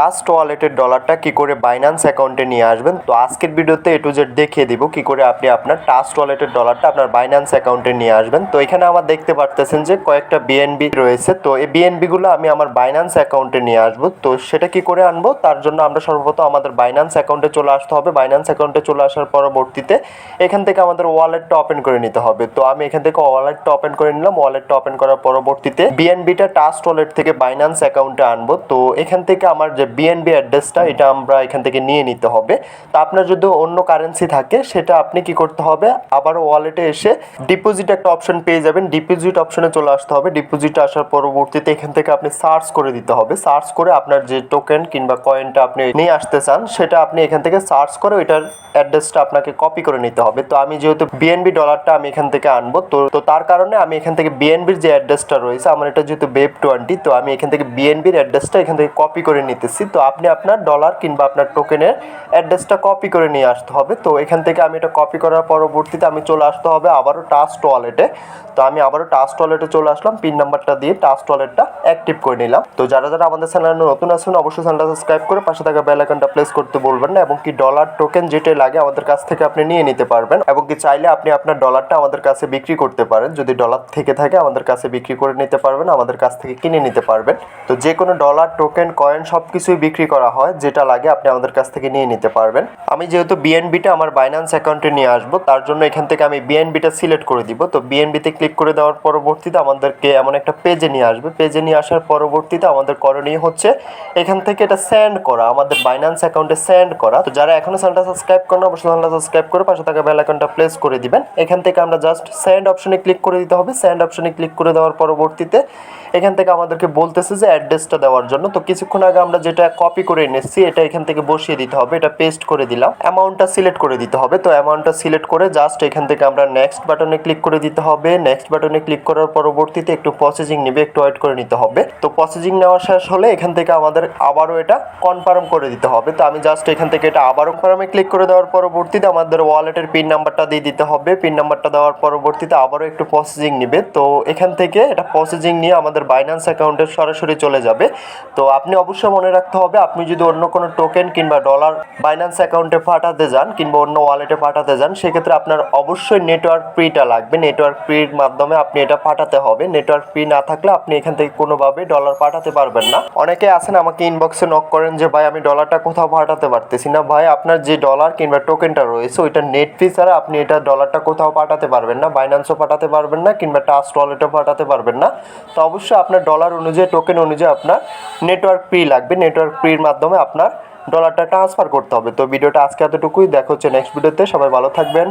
Trust ওয়ালেটের ডলারটা কি করে বাইন্যান্স অ্যাকাউন্টে নিয়ে আসবেন? তো আজকের ভিডিওতে এ টু জেড দেখিয়ে দিব কি করে আপনি আপনার ট্রাস্ট ওয়ালেটের ডলারটা আপনার বাইন্যান্স অ্যাকাউন্টে নিয়ে আসবেন। তো এখানে আমার দেখতে পারতেছেন যে কয়েকটা বিএনবি রয়েছে। তো এই বিএনবি গুলো আমি আমার বাইন্যান্স অ্যাকাউন্টে নিয়ে আসব। তো সেটা কি করে আনব? তার জন্য আমরা সর্বপ্রথম আমাদের বাইন্যান্স অ্যাকাউন্টে চলে আসতে হবে। বাইন্যান্স অ্যাকাউন্টে চলে আসার পরবর্তীতে এখান থেকে আমাদের ওয়ালেটটা ওপেন করে নিতে হবে। তো আমি এখান থেকে ওয়ালেটটা ওপেন করে নিলাম। ওয়ালেটটা ওপেন করার পরবর্তীতে বিএনবিটা ট্রাস্ট ওয়ালেট থেকে বাইন্যান্স অ্যাকাউন্টে আনব। তো এখান থেকে আমার যে বিএনবি অ্যাড্রেসটা এটা আমরা এখান থেকে নিয়ে নিতে হবে। তা আপনার যদি অন্য কারেন্সি থাকে, সেটা আপনি কি করতে হবে? আবারও ওয়ালেটে এসে ডিপোজিট একটা অপশন পেয়ে যাবেন। ডিপোজিট অপশনে চলে আসতে হবে। ডিপোজিট আসার পরবর্তীতে এখান থেকে আপনি সার্চ করে দিতে হবে। সার্চ করে আপনার যে টোকেন কিংবা কয়েনটা আপনি নিয়ে আসতে চান, সেটা আপনি এখান থেকে সার্চ করে ওইটার অ্যাড্রেসটা আপনাকে কপি করে নিতে হবে। তো আমি যেহেতু বিএনবি ডলারটা আমি এখান থেকে আনব, তো তো তার কারণে আমি এখান থেকে বিএনবির যে অ্যাড্রেসটা রয়েছে, আমার এটা যেহেতু বেব টোয়েন্টি তো আমি এখান থেকে বিএনবির অ্যাড্রেসটা এখান থেকে কপি করে নিতেছি। তো আপনি আপনার ডলার কিংবা আপনার টোকেনের অ্যাড্রেসটা কপি করে নিয়ে আসতে হবে। তো এখান থেকে আমি এটা কপি করার পরবর্তীতে আমি চলে আসতে হবে আবারও টাস্ট ওয়ালেটে তো আমি আবারও টাস্ট ওয়ালেটে চলে আসলাম পিন নাম্বারটা দিয়ে টাস্ট ওয়ালেটটা অ্যাক্টিভ করে নিলাম। তো যারা যারা আমাদের চ্যানেলে নতুন আছেন, অবশ্যই চ্যানেলটা সাবস্ক্রাইব করে পাশে থাকা বেল আইকনটা প্রেস করতে বলবেন না, এবং কি ডলার টোকেন যেটাই লাগে আমাদের কাছ থেকে আপনি নিয়ে নিতে পারবেন, এবং কি চাইলে আপনি আপনার ডলারটা আমাদের কাছে বিক্রি করতে পারেন। যদি ডলার থেকে থাকে, আমাদের কাছে বিক্রি করে নিতে পারবেন, আমাদের কাছ থেকে কিনে নিতে পারবেন। তো যে কোনো ডলার টোকেন কয়েন সব কিছুই বিক্রি করা হয়, যেটা লাগে আপনি আমাদের কাছ থেকে নিয়ে নিতে পারবেন। আমি যেহেতু বিএনবিটা আমার বাইন্যান্স অ্যাকাউন্টে নিয়ে আসব, তার জন্য এখান থেকে আমি বিএনবিটা সিলেক্ট করে দিব। তো বিএনবিতে ক্লিক করে দেওয়ার পরবর্তীতে আমাদেরকে এমন একটা পেজে নিয়ে আসবে। পেজে নিয়ে আসার পরবর্তীতে আমাদের করণীয় হচ্ছে, এখান থেকে এটা সেন্ড করা, আমাদের বাইন্যান্স অ্যাকাউন্টে সেন্ড করা। তো যারা এখনও চ্যানেলটা সাবস্ক্রাইব করেন অবশ্যই চ্যানেলটা সাবস্ক্রাইব করে পাশে থাকা বেল আইকনটা প্রেস করে দিবেন। এখান থেকে আমরা জাস্ট সেন্ড অপশনে ক্লিক করে দিতে হবে। সেন্ড অপশনে ক্লিক করে দেওয়ার পরবর্তীতে এখান থেকে আমাদেরকে বলতেছে যে অ্যাড্রেসটা দেওয়ার জন্য। তো কিছুক্ষণ আগে আমরা যেটা কপি করে এনেছি, এটা এখান থেকে বসিয়ে দিতে হবে, এটা পেস্ট করে দিলাম। অ্যামাউন্টটা সিলেক্ট করে দিতে হবে, তো অ্যামাউন্টটা সিলেক্ট করে জাস্ট এখান থেকে আমরা নেক্সট বাটনে ক্লিক করে দিতে হবে। নেক্সট বাটনে ক্লিক করার পরবর্তীতে একটু প্রসেসিং নেবে, একটু ওয়েট করে নিতে হবে। তো প্রসেসিং নেওয়া শেষ হলে এখান থেকে আমাদের আবারও এটা কনফার্ম করে দিতে হবে। তো আমি জাস্ট এখান থেকে এটা আবারও কনফার্মে ক্লিক করে দেওয়ার পরবর্তীতে আমাদের ওয়ালেটের পিন নাম্বারটা দিয়ে দিতে হবে। পিন নাম্বারটা দেওয়ার পরবর্তীতে আবারও একটু প্রসেসিং নেবে। তো এখান থেকে এটা প্রসেসিং নিয়ে আমাদের বাইন্যান্স অ্যাকাউন্টে সরাসরি চলে যাবে। তো আপনি অবশ্যই মনে রাখতে হবে। আপনি যদি অন্য কোনো টোকেন কিংবা ডলার বাইন্যান্স অ্যাকাউন্টে পাঠাতে যান কিংবা অন্য ওয়ালেটে পাঠাতে যান, সেক্ষেত্রে আপনার অবশ্যই নেটওয়ার্ক ফ্রিটা লাগবে। নেটওয়ার্ক ফ্রির মাধ্যমে আপনি এটা পাঠাতে হবে। নেটওয়ার্ক ফ্রি না থাকলে আপনি এখান থেকে কোনোভাবে ডলার পাঠাতে পারবেন না। অনেকে আছেন, আমাকে ইনবক্সে নক করেন যে, ভাই, আমি ডলারটা কোথাও পাঠাতে পারতেছি না। ভাই, আপনার যে ডলার কিংবা টোকেনটা রয়েছে, ওইটা নেট ফ্রি ছাড়া আপনি এটা ডলারটা কোথাও পাঠাতে পারবেন না। বাইন্যান্সও পাঠাতে পারবেন না কিংবা ট্রাস্ট ওয়ালেটও পাঠাতে পারবেন না। তো অবশ্যই আপনার ডলার অনুযায়ী টোকেন অনুযায়ী আপনার নেটওয়ার্ক ফ্রি লাগবে। নেটওয়ার্ক ফ্রির মাধ্যমে আপনার ডলারটা ট্রান্সফার করতে হবে। তো ভিডিওটা আজকে এতটুকুই। দেখো হচ্ছে নেক্সট ভিডিওতে সবাই ভালো থাকবেন।